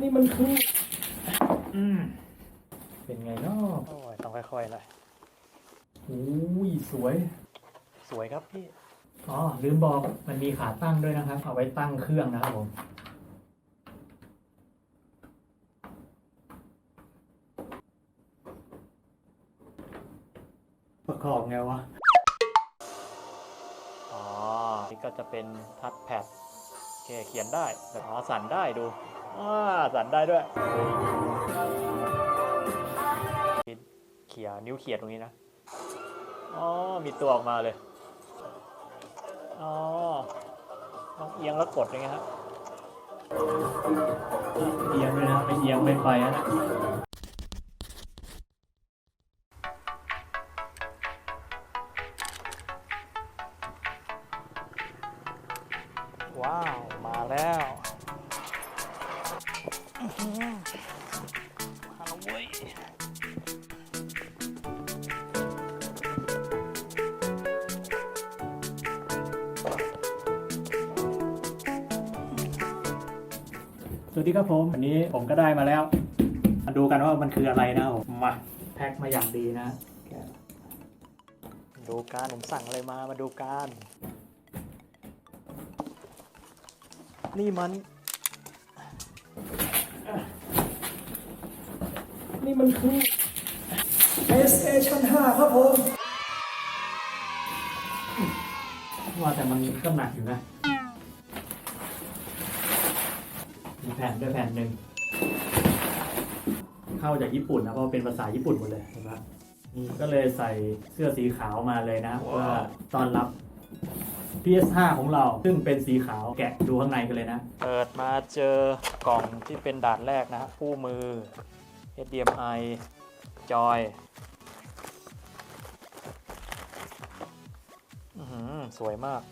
นี่มันคืออืมเป็นไงเนาะโอ้ยต้องค่อยๆหน่อยโอ้ยสวย สวยครับพี่ อ๋อลืมบอกมันมีขาตั้งด้วยนะครับ เอาไว้ตั้งเครื่องนะครับผมประกอบไงวะ อ๋อ นี่ก็จะเป็นทัชแพดโอ เคเขียนได้แบบอ๋อสั่นได้ดูอ่าสั่นได้ด้วย เขียนิ้วเขียดตรงนี้นะ อ๋อ มีตัวออกมาเลย อ๋อต้องเอียงแล้วกดอย่างเงี้ยฮะเอียงเลยนะไม่เอียงไม่ไปนะ สวัสดีครับผมวันนี้ผมก็ได้มาแล้ว มาดูกันว่ามันคืออะไรนะครับผมมาแพ็คมาอย่างดีนะดูการผมสั่งอะไรมามาดูการ นี่มัน นี่มันคือ PlayStation 5 ครับผม ว่าแต่มันก็หนักอยู่นะ มีแผ่นด้วยแผ่นหนึ่งเข้าจากญี่ปุ่นนะเพราะว่าเป็นภาษาญี่ปุ่นหมดเลยเห็นไหมนี่ก็เลยใส่เสื้อสีขาวมาเลยนะเพื่อต้อนรับ PS5 ของเราซึ่งเป็นสีขาวแกะดูข้างในกันเลยนะ เปิดมาเจอกล่องที่เป็นด่านแรกนะฮะคู่มือ HDMI จอยอื้อหือสวยมาก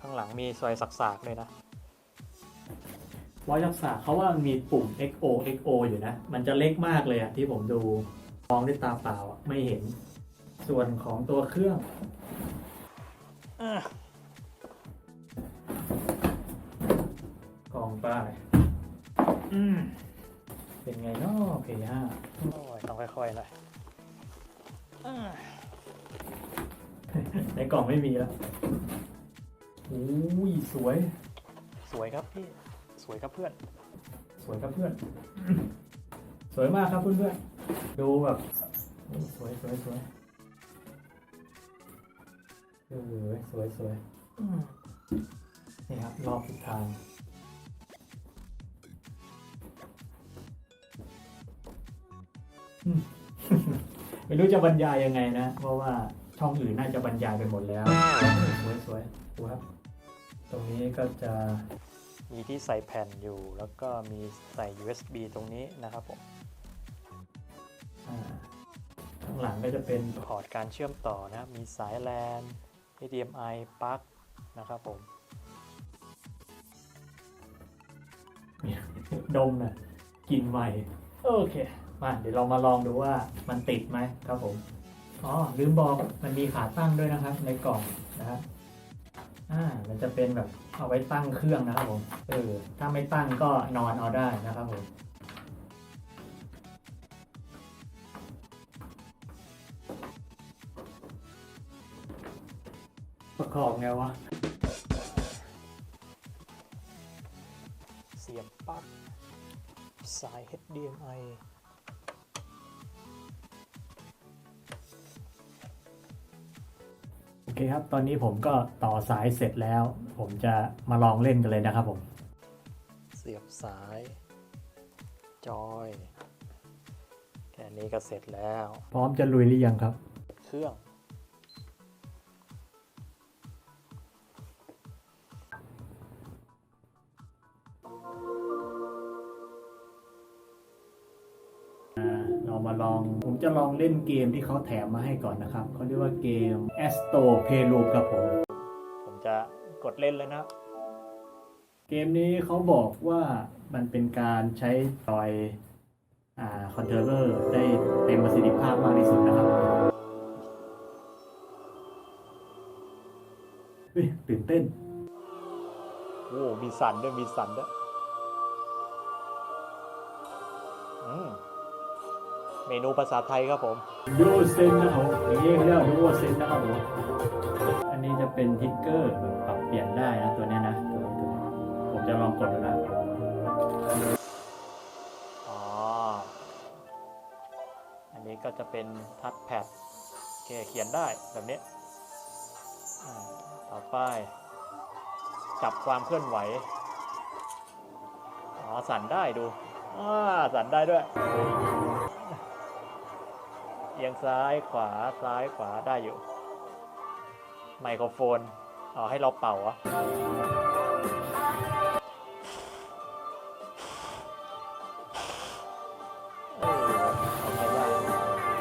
ข้างหลังมีซอยสักๆเลยนะ ร้อยรักษาเขาว่ามันมีปุ่ม XO XO อยู่นะ มันจะเล็กมากเลยอะที่ผมดูมองด้วยตาเปล่าอะไม่เห็น ส่วนของตัวเครื่องกล่องป้ายอืมเป็นไงเนาะ P5 โอ้ยต้องค่อยๆหน่อยในกล่องไม่มีแล้วโอ้ยสวย สวยครับพี่ สวยครับเพื่อน สวยครับเพื่อน สวยมากครับเพื่อนๆดูแบบโอ้สวยสวยสวยเออสวยสวยอืมนี่ครับรอบสุดท้ายอืม ไม่รู้จะบรรยายยังไงนะ เพราะว่าช่องอื่นน่าจะบรรยายไปหมดแล้ว สวยสวยดูครับ ตรงนี้ก็จะ มีที่ใส่แผ่นอยู่ แล้วก็มีใส่ USB ตรงนี้นะครับผมอ่าข้างหลังก็จะเป็นพอร์ตการเชื่อมต่อนะครับ มีสาย LAN HDMI ปลั๊กนะครับผมดมนะกลินใหม่โอเค มาเดี๋ยวเรามาลองดูว่ามันติดไหมครับผม อ๋อ ลืมบอกมันมีขาตั้งด้วยนะครับ ในกล่องนะครับ อ่ามันจะเป็นแบบเอาไว้ตั้งเครื่องนะครับผม เออ ถ้าไม่ตั้งก็นอนเอาได้นะครับผมประกอบไงวะ เสียบปลั๊กสาย HDMI คครับ ตอนนี้ผมก็ต่อสายเสร็จแล้ว ผมจะมาลองเล่นกันเลยนะครับผม เสียบสาย จอย แค่นี้ก็เสร็จแล้ว พร้อมจะลุยหรือยังครับ เครื่อง มาลอง ผมจะลองเล่นเกมที่เขาแถมมาให้ก่อนนะครับ เขาเรียกว่าเกม Astro Playroom ครับผม ผมจะกดเล่นเลยนะ เกมนี้เขาบอกว่ามันเป็นการใช้จอยอ่าคอนโทรลเลอร์ได้เต็มประสิทธิภาพมากที่สุดนะครับเฮ้ยตื่นเต้น โอ้ มีสันด้วย มีสันด้วย อืม เมนูภาษาไทยครับผมโยเซนนะครับผมอย่างนี้เรียกว่าโยเซนนะครับผมอันนี้จะเป็นทิกเกอร์แบบปรับเปลี่ยนได้นะตัวเนี้ยนะตัวนี้ตัวนี้ผมจะลองกดดูนะอ๋ออันนี้ก็จะเป็นทัชแพดโอเคเขียนได้แบบนี้อ่าต่อไป จับความเคลื่อนไหวอ๋อสั่นได้ดูอ่าสั่นได้ด้วยเอียงซ้ายขวาซ้ายขวาได้อยู่ ไมโครโฟนเอ๋อให้เราเป่าอะเออเอาไปได้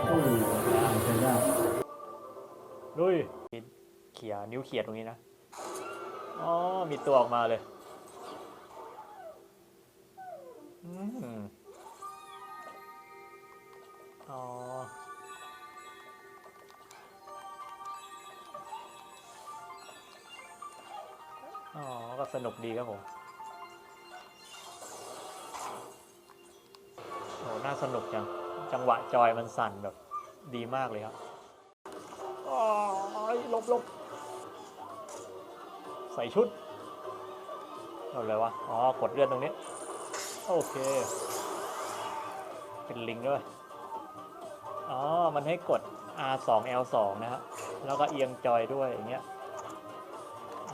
โอ้โหได้ใช้ได้ลุยเขียนิ้วเขียดตรงนี้นะ อ๋อ มีตัวออกมาเลยอืมอ๋ ออ๋อ ก็สนุกดีครับผมโหน่าสนุกจัง จังหวะจอยมันสั่นแบบดีมากเลยครับอ๋อหลบหลบใส่ชุดเอาเลยวะ อ๋อ กดเลื่อนตรงนี้ โอเค เป็นลิงด้วย อ๋อ มันให้กด R2 L2 นะฮะ แล้วก็เอียงจอยด้วยอย่างเงี้ย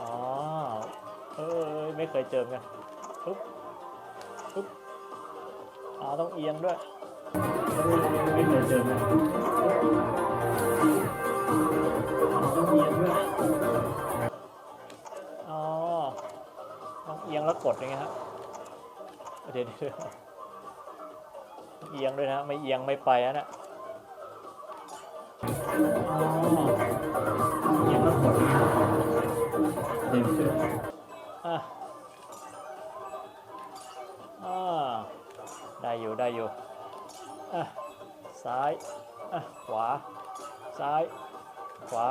อ๋อ เออไม่เคยเจอไงปุ๊บปุ๊บอ๋อต้องเอียงด้วย ไม่เคยเจอนะต้องเอียงด้วย อ๋อ ต้องเอียงแล้วกดอย่างเงี้ยฮะเดี๋ยวเดี๋ยวเอียงด้วยนะไม่เอียงไม่ไปนะน่ะอ๋อ อะอ่าได้อยู่ได้อยู่อะซ้ายอะขวา ซ้าย ขวา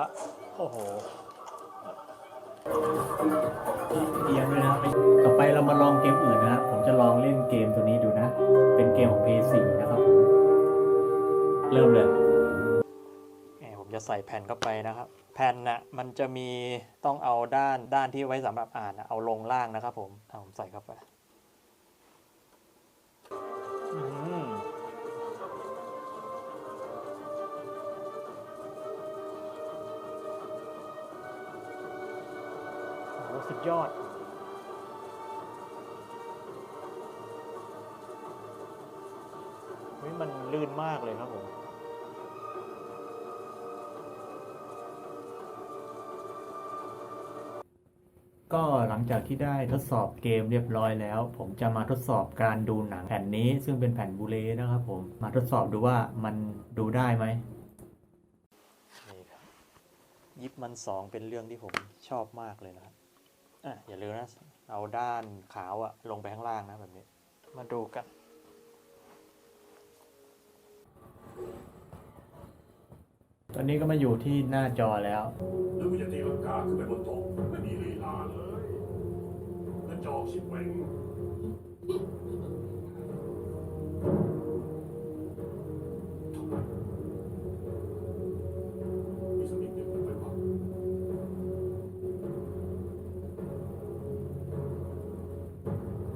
โอ้โหเอียงด้วยนะครับต่อไปเรามาลองเกมอื่นนะครับ ผมจะลองเล่นเกมตัวนี้ดูนะ เป็นเกมของ PS4 นะครับผมเริ่มเลยแหมผมจะใส่แผ่นเข้าไปนะครับ แผ่นน่ะมันจะมีต้องเอาด้านด้านที่ไว้สำหรับอ่านนะเอาลงล่างนะครับผมเอาผมใส่เข้าไปโอ้สุดยอดมันลื่นมากเลยครับผม ก็หลังจากที่ได้ทดสอบเกมเรียบร้อยแล้ว ผมจะมาทดสอบการดูหนังแผ่นนี้ซึ่งเป็นแผ่นบูเลนะครับผมมาทดสอบดูว่ามันดูได้ไหมนี่ครับยิบมันสองเป็นเรื่องที่ผมชอบมากเลยนะครับอะอย่าลืมนะ เอาด้านขาวอะลงไปข้างล่างนะแบบนี้ มาดูกันตอนนี้ก็มาอยู่ที่หน้าจอแล้วนึกว่าจะตีลังกาขึ้นไปบนโต๊ะ จอกชิบเป่งทำไมมีสนิทเดียวกันไปบ้าง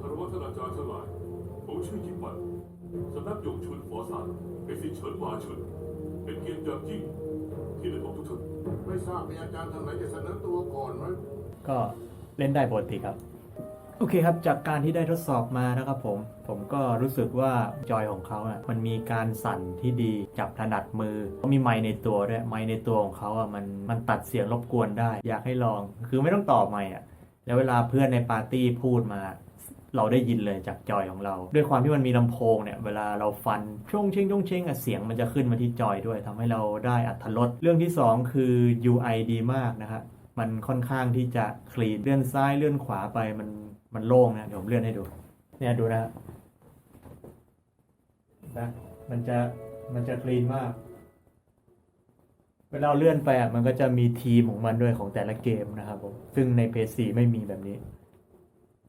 คารวะท่านอาจารย์ทั้งหลายผมชื่อยิปมันสำนักหยงชุนฝอซานเป็นสิทธิ์เฉินหวาชุนเป็นเกียรติอย่างยิ่งที่ได้ของทุกท่านไม่ทราบมีอาจารย์ทางไหนจะเสนอตัวก่อนไหมก็เล่นได้ปกติครับ โอเคครับ จากการที่ได้ทดสอบมานะครับผม ผมก็รู้สึกว่าจอยของเขาอะมันมีการสั่นที่ดีจับถนัดมือเขามีไมค์ในตัวด้วยไมค์ในตัวของเขาอะมันมันตัดเสียงรบกวนได้ อยากให้ลองคือไม่ต้องต่อไมค์อะแล้วเวลาเพื่อนในปาร์ตี้พูดมา เราได้ยินเลยจากจอยของเรา ด้วยความที่มันมีลำโพงเนี่ยเวลาเราฟันช่วงเชงช่วงเชงอะเสียงมันจะขึ้นมาที่จอยด้วยทำให้เราได้อัธรสเรื่องที่สองคือ UI ดีมากนะครับมันค่อนข้างที่จะคลีนเลื่อนซ้ายเลื่อนขวาไปมัน มันโล่งนะเดี๋ยวผมเลื่อนให้ดู เนี่ยดูนะนะมันจะมันจะคลีนมาก เวลาเลื่อนไปอะมันก็จะมีทีมของมันด้วยของแต่ละเกมนะครับผมซึ่งใน PS4 ไม่มีแบบนี้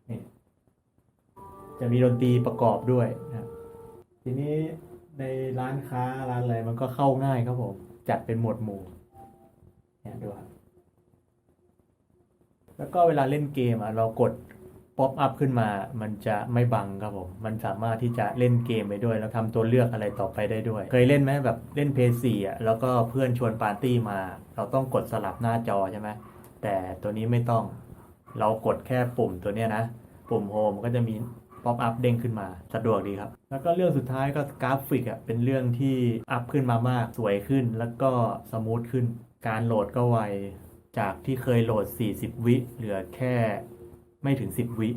นจะมีดนตรีประกอบด้วยนะทีนี้ในร้านค้าร้านอะไรมันก็เข้าง่ายครับผม จัดเป็นหมวดหมู่เนี่ยดูครับแล้วก็เวลาเล่นเกมอะเรากด ป๊อปอัพขึ้นมา มันจะไม่บังครับผม มันสามารถที่จะเล่นเกมไปด้วย แล้วทำตัวเลือกอะไรต่อไปได้ด้วย เคยเล่นไหมแบบเล่นเพย์ซีอะ แล้วก็เพื่อนชวนปาร์ตี้มา เราต้องกดสลับหน้าจอใช่ไหม แต่ตัวนี้ไม่ต้อง เรากดแค่ปุ่มตัวเนี้ยนะ ปุ่มโฮมก็จะมีป๊อปอัพเด้งขึ้นมา สะดวกดีครับ แล้วก็เรื่องสุดท้ายก็กราฟิกอะ เป็นเรื่องที่อัพขึ้นมามาก สวยขึ้น แล้วก็สมูทขึ้น การโหลดก็ไว จากที่เคยโหลด 40 วิ เหลือแค่ ไม่ถึง10วิ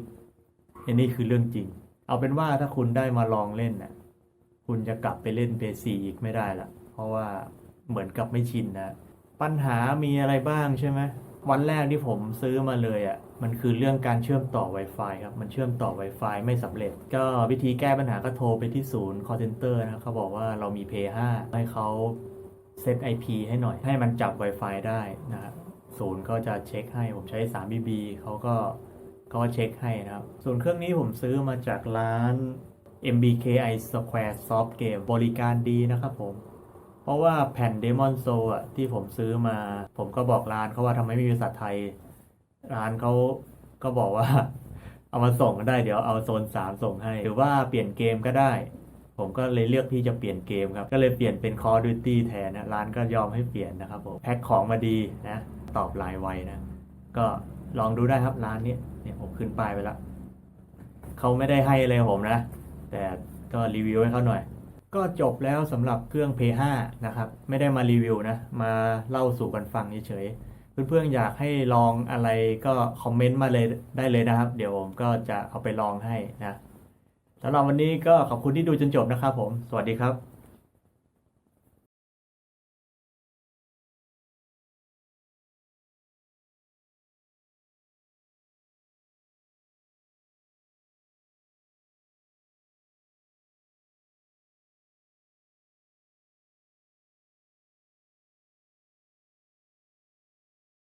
อันนี้คือเรื่องจริง เอาเป็นว่าถ้าคุณได้มาลองเล่นน่ะคุณจะกลับไปเล่น PS4 อีกไม่ได้ละเพราะว่าเหมือนกับไม่ชินนะปัญหามีอะไรบ้างใช่ไหมวันแรกที่ผมซื้อมาเลยอะ่ะมันคือเรื่องการเชื่อมต่อ Wi-Fi ครับ มันเชื่อมต่อ Wi-Fi ไม่สำเร็จ ก็วิธีแก้ปัญหาก็โทรไปที่ศูนย์ call center นะเขาบอกว่าเรามี Pay 5ให้เขาเซต IP ให้หน่อย ให้มันจับ Wi-Fi ได้นะครับศูนย์ก็จะเช็คให้ผมใช้ 3BB เขาก็ ก็เช็คให้นะครับ ส่วนเครื่องนี้ผมซื้อมาจากร้าน MBKI Square Soft Game บริการดีนะครับผม เพราะว่าแผ่น Demon Soul อะที่ผมซื้อมา ผมก็บอกร้านเขาว่าทำไมไม่มีภาษาไทย ร้านเขาก็บอกว่า เอามาส่งก็ได้เดี๋ยวเอาโซน 3 ส่งให้ หรือว่าเปลี่ยนเกมก็ได้ ผมก็เลยเลือกที่จะเปลี่ยนเกมครับ ก็เลยเปลี่ยนเป็น Call of Duty แทนนะ ร้านก็ยอมให้เปลี่ยนนะครับผม แพ็คของมาดีนะ ตอบไลน์ไวนะ ก็ ลองดูได้ครับร้านนี้เนี่ยผมขึ้นป้ายไปแล้วเขาไม่ได้ให้อะไรผมนะ แต่ก็รีวิวให้เขาหน่อย ก็จบแล้วสำหรับเครื่อง P5 นะครับ ไม่ได้มารีวิวนะ มาเล่าสู่กันฟังเฉยเพื่อนๆอยากให้ลองอะไรก็คอมเมนต์มาเลยได้เลยนะครับ เดี๋ยวผมก็จะเอาไปลองให้นะสำหรับวันนี้ก็ขอบคุณที่ดูจนจบนะครับผม สวัสดีครับ